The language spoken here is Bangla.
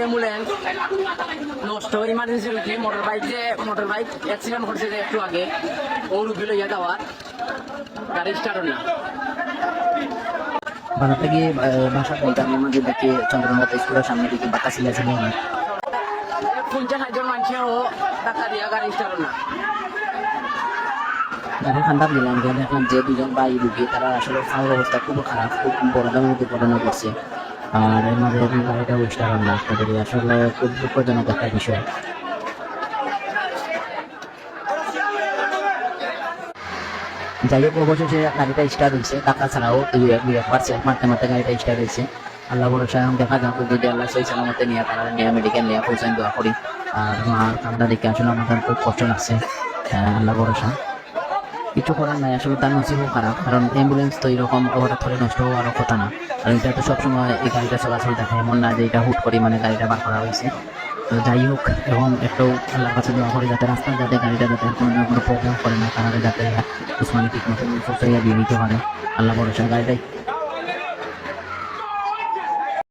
অ্যাম্বুলেন্স। নষ্ট ইমার্জেন্সি হয়েছে মোটর বাইক যে মোটর বাইক অ্যাক্সিডেন্ট করছে যে একটু আগে, ও গাড়ি স্টার্ট না। আমাদের দেখি চন্দ্রনাথ স্কুলের সামনে দিকে বাঁকা ছিল ছিল পঞ্চাশ হাজার টাকা গাড়ি স্টার্ট না। দেখলাম যে দুজন ভাই রুগী তারা আসলে খাওয়ার অবস্থা খুব খারাপ, খুব বড় দামের দুর্ঘটনা করছে আর এখন গাড়িটা উইস্টার না তাদের আসলে খুব দুঃখজনক একটা বিষয়। যাই হোক অবশেষে গাড়িটা স্টার্ট হয়েছে। টাকা ছাড়াও দুই এক দুই এক পার্সেন্ট মারতে মারতে গাড়িটা স্টার্ট হয়েছে। আল্লাহ ভরসা এখন দেখা যাক যদি আল্লাহ সেই সালামতে নিয়ে তারা নিয়ে মেডিকেল নিয়ে পৌঁছান দোয়া করি। আর মার কান্না দেখে আসলে আমাদের খুব কষ্ট লাগছে। হ্যাঁ, আল্লাহ ভরসা। কিছু করার নাই, আসলে তার নসিবও খারাপ। কারণ অ্যাম্বুলেন্স তো এরকম হঠাৎ করে নষ্ট হওয়ার কথা না। আর এটা তো সবসময় এই গাড়িটা চলাচল থাকে এমন না যে এটা হুট করে মানে গাড়িটা বার করা হয়েছে। তো যাই হোক এবং একটু আল্লাহ কাছে দোয়া করে যাতে রাস্তার যাতে গাড়িটা যাতে কোনো না কোনো প্রবলেম করে না, তাহলে যাতে উসমানি ঠিক মতো পৌঁছাইয়া দিয়ে দিতে পারে। আল্লাহ বড় গাড়িটাই।